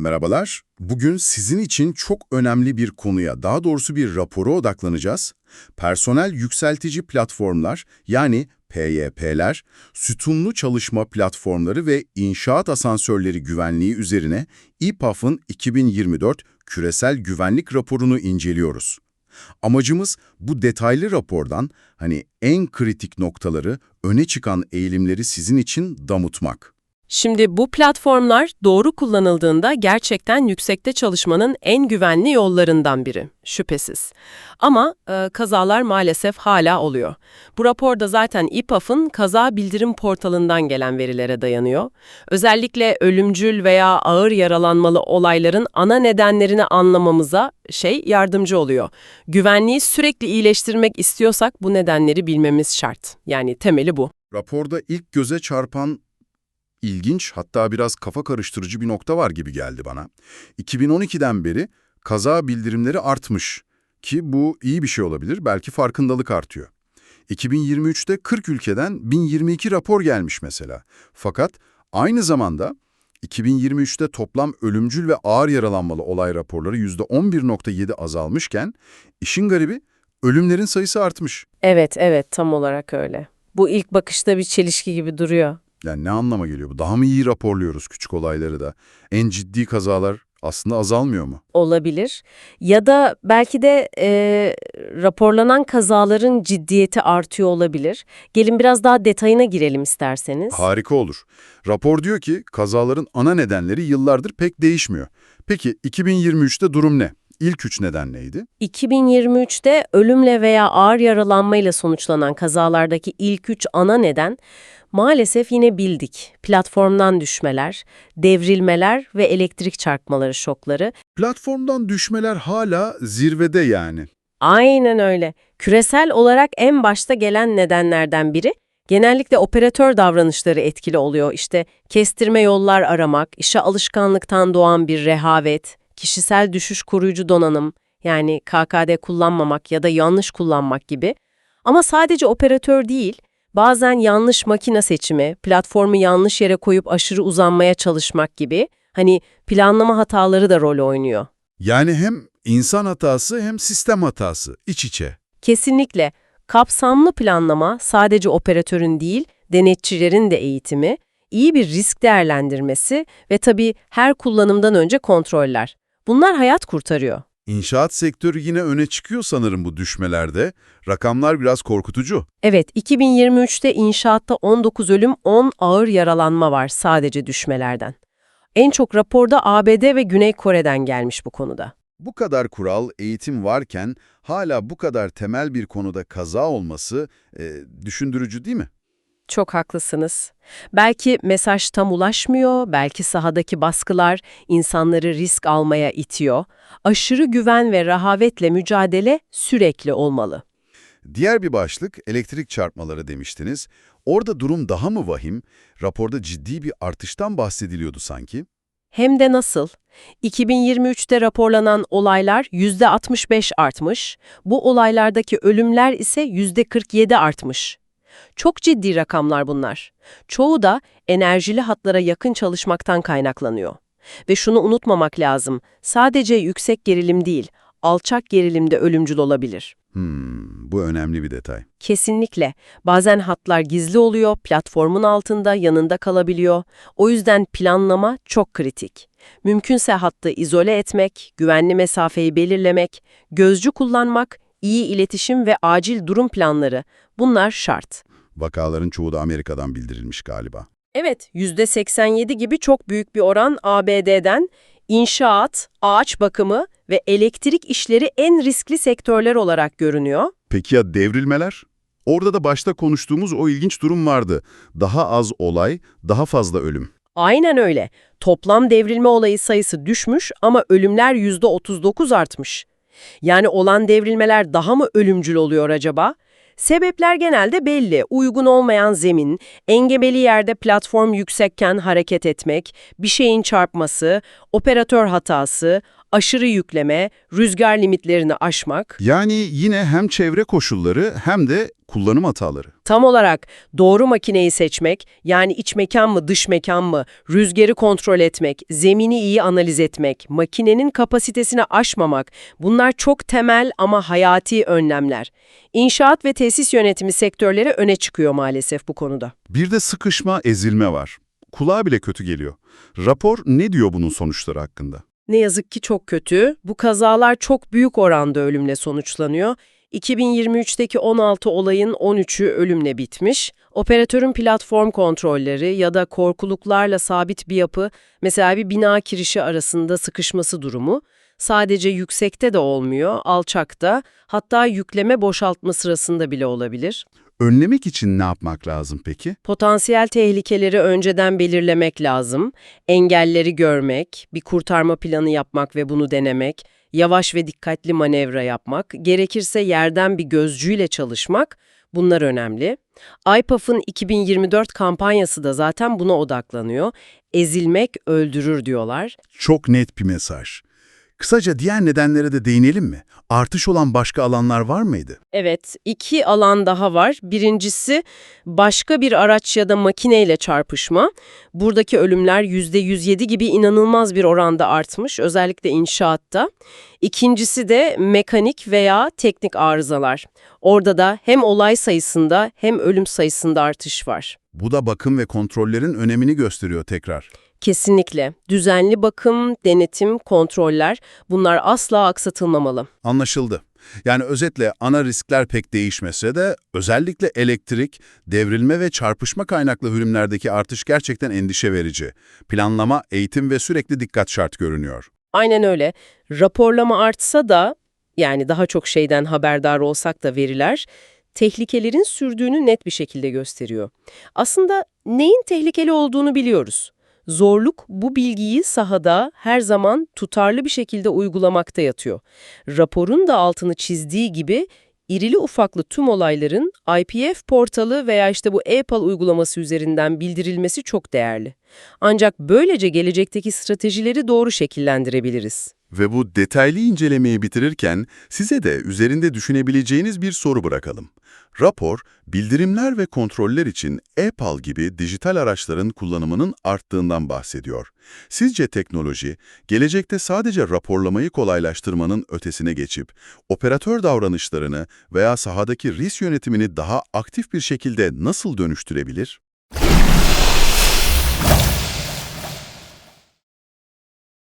Merhabalar. Bugün sizin için çok önemli bir konuya, daha doğrusu bir rapora odaklanacağız. Personel yükseltici platformlar, yani PYP'ler, sütunlu çalışma platformları ve inşaat asansörleri güvenliği üzerine İPAF'ın 2024 küresel güvenlik raporunu inceliyoruz. Amacımız bu detaylı rapordan hani en kritik noktaları, öne çıkan eğilimleri sizin için damıtmak. Şimdi bu platformlar doğru kullanıldığında gerçekten yüksekte çalışmanın en güvenli yollarından biri, şüphesiz. Ama e, kazalar maalesef hala oluyor. Bu raporda zaten İPAF'ın kaza bildirim portalından gelen verilere dayanıyor. Özellikle ölümcül veya ağır yaralanmalı olayların ana nedenlerini anlamamıza şey yardımcı oluyor. Güvenliği sürekli iyileştirmek istiyorsak bu nedenleri bilmemiz şart. Yani temeli bu. Raporda ilk göze çarpan ilginç hatta biraz kafa karıştırıcı bir nokta var gibi geldi bana. 2012'den beri kaza bildirimleri artmış ki bu iyi bir şey olabilir, belki farkındalık artıyor. 2023'te 40 ülkeden 1022 rapor gelmiş mesela. Fakat aynı zamanda 2023'te toplam ölümcül ve ağır yaralanmalı olay raporları %11.7 azalmışken işin garibi ölümlerin sayısı artmış. Evet, evet tam olarak öyle. Bu ilk bakışta bir çelişki gibi duruyor. Yani ne anlama geliyor bu? Daha mı iyi raporluyoruz küçük olayları da? En ciddi kazalar aslında azalmıyor mu? Olabilir. Ya da belki de e, raporlanan kazaların ciddiyeti artıyor olabilir. Gelin biraz daha detayına girelim isterseniz. Harika olur. Rapor diyor ki kazaların ana nedenleri yıllardır pek değişmiyor. Peki 2023'te durum ne? İlk üç neden neydi? 2023'te ölümle veya ağır yaralanmayla sonuçlanan kazalardaki ilk üç ana neden maalesef yine bildik. Platformdan düşmeler, devrilmeler ve elektrik çarpmaları şokları. Platformdan düşmeler hala zirvede yani. Aynen öyle. Küresel olarak en başta gelen nedenlerden biri genellikle operatör davranışları etkili oluyor. İşte kestirme yollar aramak, işe alışkanlıktan doğan bir rehavet, kişisel düşüş koruyucu donanım yani KKD kullanmamak ya da yanlış kullanmak gibi. Ama sadece operatör değil, bazen yanlış makine seçimi, platformu yanlış yere koyup aşırı uzanmaya çalışmak gibi hani planlama hataları da rol oynuyor. Yani hem insan hatası hem sistem hatası iç içe. Kesinlikle kapsamlı planlama sadece operatörün değil, denetçilerin de eğitimi, iyi bir risk değerlendirmesi ve tabii her kullanımdan önce kontroller. Bunlar hayat kurtarıyor. İnşaat sektörü yine öne çıkıyor sanırım bu düşmelerde. Rakamlar biraz korkutucu. Evet, 2023'te inşaatta 19 ölüm, 10 ağır yaralanma var sadece düşmelerden. En çok raporda ABD ve Güney Kore'den gelmiş bu konuda. Bu kadar kural, eğitim varken hala bu kadar temel bir konuda kaza olması e, düşündürücü değil mi? Çok haklısınız. Belki mesaj tam ulaşmıyor, belki sahadaki baskılar insanları risk almaya itiyor. Aşırı güven ve rahavetle mücadele sürekli olmalı. Diğer bir başlık elektrik çarpmaları demiştiniz. Orada durum daha mı vahim? Raporda ciddi bir artıştan bahsediliyordu sanki. Hem de nasıl? 2023'te raporlanan olaylar %65 artmış, bu olaylardaki ölümler ise %47 artmış. Çok ciddi rakamlar bunlar. Çoğu da enerjili hatlara yakın çalışmaktan kaynaklanıyor. Ve şunu unutmamak lazım, sadece yüksek gerilim değil, alçak gerilim de ölümcül olabilir. Hmm, bu önemli bir detay. Kesinlikle. Bazen hatlar gizli oluyor, platformun altında, yanında kalabiliyor. O yüzden planlama çok kritik. Mümkünse hattı izole etmek, güvenli mesafeyi belirlemek, gözcü kullanmak, iyi iletişim ve acil durum planları bunlar şart. Vakaların çoğu da Amerika'dan bildirilmiş galiba. Evet, %87 gibi çok büyük bir oran ABD'den inşaat, ağaç bakımı ve elektrik işleri en riskli sektörler olarak görünüyor. Peki ya devrilmeler? Orada da başta konuştuğumuz o ilginç durum vardı. Daha az olay, daha fazla ölüm. Aynen öyle. Toplam devrilme olayı sayısı düşmüş ama ölümler %39 artmış. Yani olan devrilmeler daha mı ölümcül oluyor acaba? Sebepler genelde belli. Uygun olmayan zemin, engebeli yerde platform yüksekken hareket etmek, bir şeyin çarpması, operatör hatası, aşırı yükleme, rüzgar limitlerini aşmak. Yani yine hem çevre koşulları hem de kullanım hataları. Tam olarak doğru makineyi seçmek, yani iç mekan mı dış mekan mı, rüzgarı kontrol etmek, zemini iyi analiz etmek, makinenin kapasitesini aşmamak, bunlar çok temel ama hayati önlemler. İnşaat ve tesis yönetimi sektörleri öne çıkıyor maalesef bu konuda. Bir de sıkışma, ezilme var. Kulağa bile kötü geliyor. Rapor ne diyor bunun sonuçları hakkında? Ne yazık ki çok kötü. Bu kazalar çok büyük oranda ölümle sonuçlanıyor. 2023'teki 16 olayın 13'ü ölümle bitmiş. Operatörün platform kontrolleri ya da korkuluklarla sabit bir yapı, mesela bir bina kirişi arasında sıkışması durumu, sadece yüksekte de olmuyor, alçakta, hatta yükleme boşaltma sırasında bile olabilir. Önlemek için ne yapmak lazım peki? Potansiyel tehlikeleri önceden belirlemek lazım. Engelleri görmek, bir kurtarma planı yapmak ve bunu denemek, yavaş ve dikkatli manevra yapmak, gerekirse yerden bir gözcüyle çalışmak, bunlar önemli. IPAF'ın 2024 kampanyası da zaten buna odaklanıyor. Ezilmek öldürür diyorlar. Çok net bir mesaj. Kısaca diğer nedenlere de değinelim mi? Artış olan başka alanlar var mıydı? Evet, iki alan daha var. Birincisi başka bir araç ya da makineyle çarpışma. Buradaki ölümler %107 gibi inanılmaz bir oranda artmış, özellikle inşaatta. İkincisi de mekanik veya teknik arızalar. Orada da hem olay sayısında hem ölüm sayısında artış var. Bu da bakım ve kontrollerin önemini gösteriyor tekrar. Kesinlikle. Düzenli bakım, denetim, kontroller bunlar asla aksatılmamalı. Anlaşıldı. Yani özetle ana riskler pek değişmese de özellikle elektrik, devrilme ve çarpışma kaynaklı hürümlerdeki artış gerçekten endişe verici. Planlama, eğitim ve sürekli dikkat şart görünüyor. Aynen öyle. Raporlama artsa da yani daha çok şeyden haberdar olsak da veriler tehlikelerin sürdüğünü net bir şekilde gösteriyor. Aslında neyin tehlikeli olduğunu biliyoruz. Zorluk bu bilgiyi sahada her zaman tutarlı bir şekilde uygulamakta yatıyor. Raporun da altını çizdiği gibi irili ufaklı tüm olayların IPF portalı veya işte bu EPAL uygulaması üzerinden bildirilmesi çok değerli. Ancak böylece gelecekteki stratejileri doğru şekillendirebiliriz. Ve bu detaylı incelemeyi bitirirken size de üzerinde düşünebileceğiniz bir soru bırakalım. Rapor, bildirimler ve kontroller için e-PAL gibi dijital araçların kullanımının arttığından bahsediyor. Sizce teknoloji, gelecekte sadece raporlamayı kolaylaştırmanın ötesine geçip, operatör davranışlarını veya sahadaki risk yönetimini daha aktif bir şekilde nasıl dönüştürebilir?